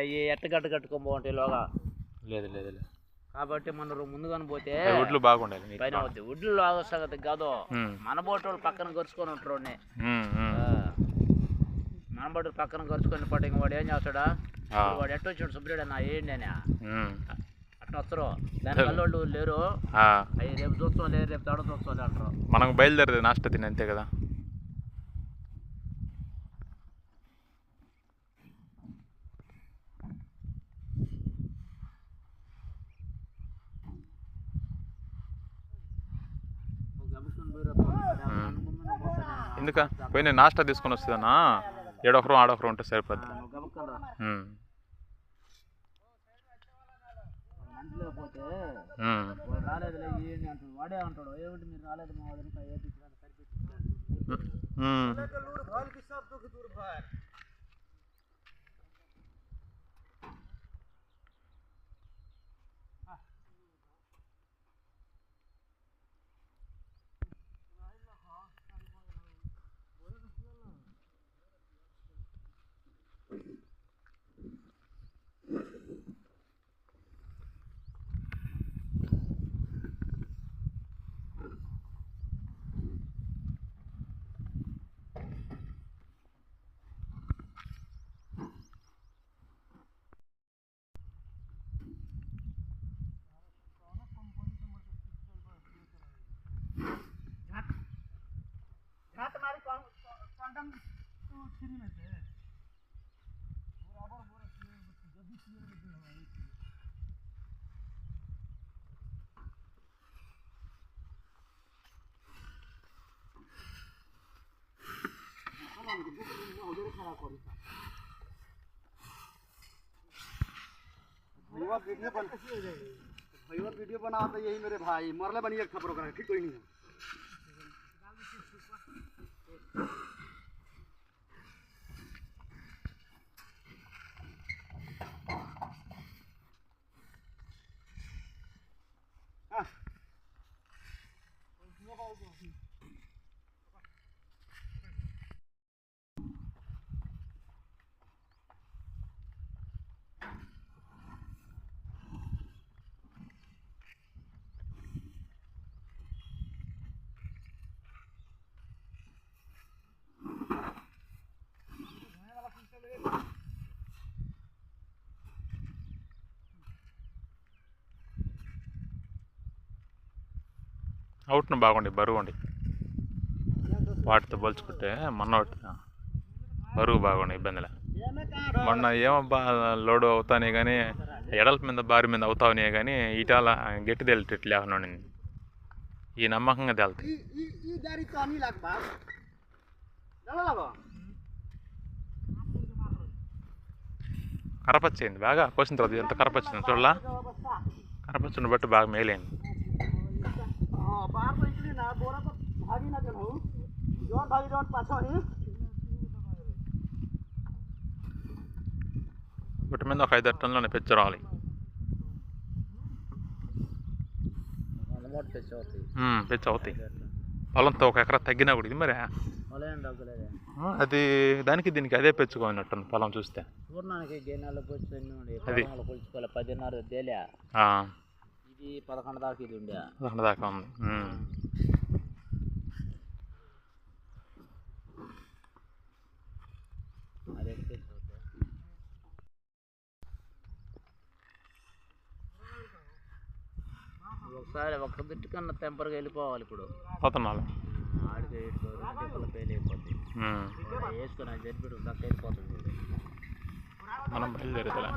అవి ఎట్టగట్ట కట్టుకొని బాగుంటాయి లోగా? లేదు లేదు లేదు. కాబట్టి మనం ముందుగానే పోతే ఒడ్లు బాగుండాలి పైన. అవుద్ది ఉడ్లు లాగా సంగతి కాదు. మన బోటోళ్ళు పక్కన గరుచుకొని ఉంటారు. మన బోటు పక్కన గరుచుకొని పట్టు ఇంక వాడు ఏం చేస్తాడా? వాడు ఎట్ట వచ్చాడు? సుబ్రేడు అన్న ఏంటి అని అట్ట వస్తారు. దాని వాళ్ళు లేరు. అవి రేపు చూస్తాం లేదు రేపు తడ చూస్తాం అంటారు. మనకు బయలుదేరేది నాష్ట తిని అంతే కదా. ఎందుక? పోయిన నాస్టా తీసుకొని వస్తుందన్నా ఏడొకరం ఆడొకరు ఉంటే సరిపోద్ది. రాలేదు एकदम तो में थे बराबर बोरा जब भी क्लियर हमारे भैया वीडियो बन भैया वीडियो बना तो यही मेरे भाई। मरले बनिए खबरों का ठीक कोई नहीं है। అవుట్ను బాగుండి బరువు అండి వాటితో పోల్చుకుంటే మొన్న బరువు బాగుండి ఇబ్బందిలే. మొన్న ఏమబ్బా లోడు అవుతానే కానీ ఎడల మీద బారి మీద అవుతావునే కానీ ఇటాల గట్టి తేలిటట్లు లేకుండా ఈ నమ్మకంగా తేలుతాయి కరపచ్చింది బాగా కోసిన తర్వాత ఎంత కరపచ్చింది చూడలా? కరపచ్చుని బట్టి బాగా మేలైంది. don't మీద ఒక ఐదు టన్నులు అనిపించి రావాలి పెంచు అవుతాయి పొలంతో ఒక ఎకరా తగ్గినా కూడా ఇది మరి అది దానికి దీనికి అదే పెంచుకోవాలన్నట్టు పొలం చూస్తే అది పదిన్నర ఇది పదకొండు దాకా ఇది ఉండే. పదకొండు దాకా ఉంది. సరే ఒక్క దుట్టు కన్నా టెంపర్గా వెళ్ళిపోవాలి ఇప్పుడు. పోతున్నాను ఆడికి వెళ్ళిపోతుంది ఫెయిల్ అయిపోతుంది వేసుకొని వెళ్ళిపోతుంది మనం బయలుదేరుతా